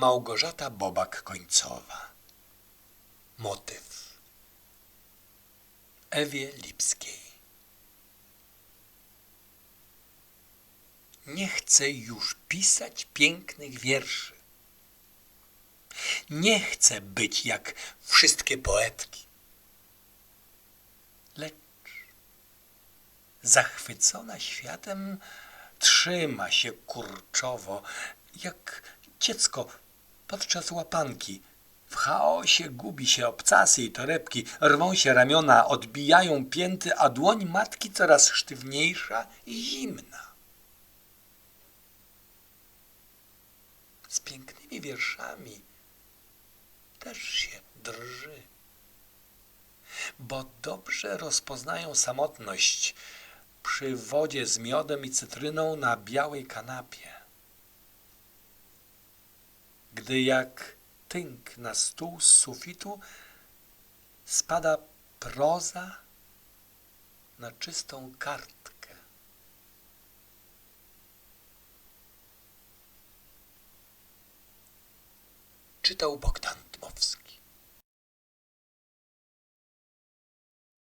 Małgorzata Bobak-Końcowa. Motyw Ewie Lipskiej. Nie chcę już pisać pięknych wierszy. Nie chcę być jak wszystkie poetki. Lecz zachwycona światem trzyma się kurczowo, jak dziecko podczas łapanki. W chaosie gubi się obcasy i torebki, rwą się ramiona, odbijają pięty, a dłoń matki coraz sztywniejsza i zimna. Z pięknymi wierszami też się drży, bo dobrze rozpoznają samotność przy wodzie z miodem i cytryną na białej kanapie. Gdy jak tynk na stół z sufitu spada proza na czystą kartkę. Czytał Bogdan Dmowski.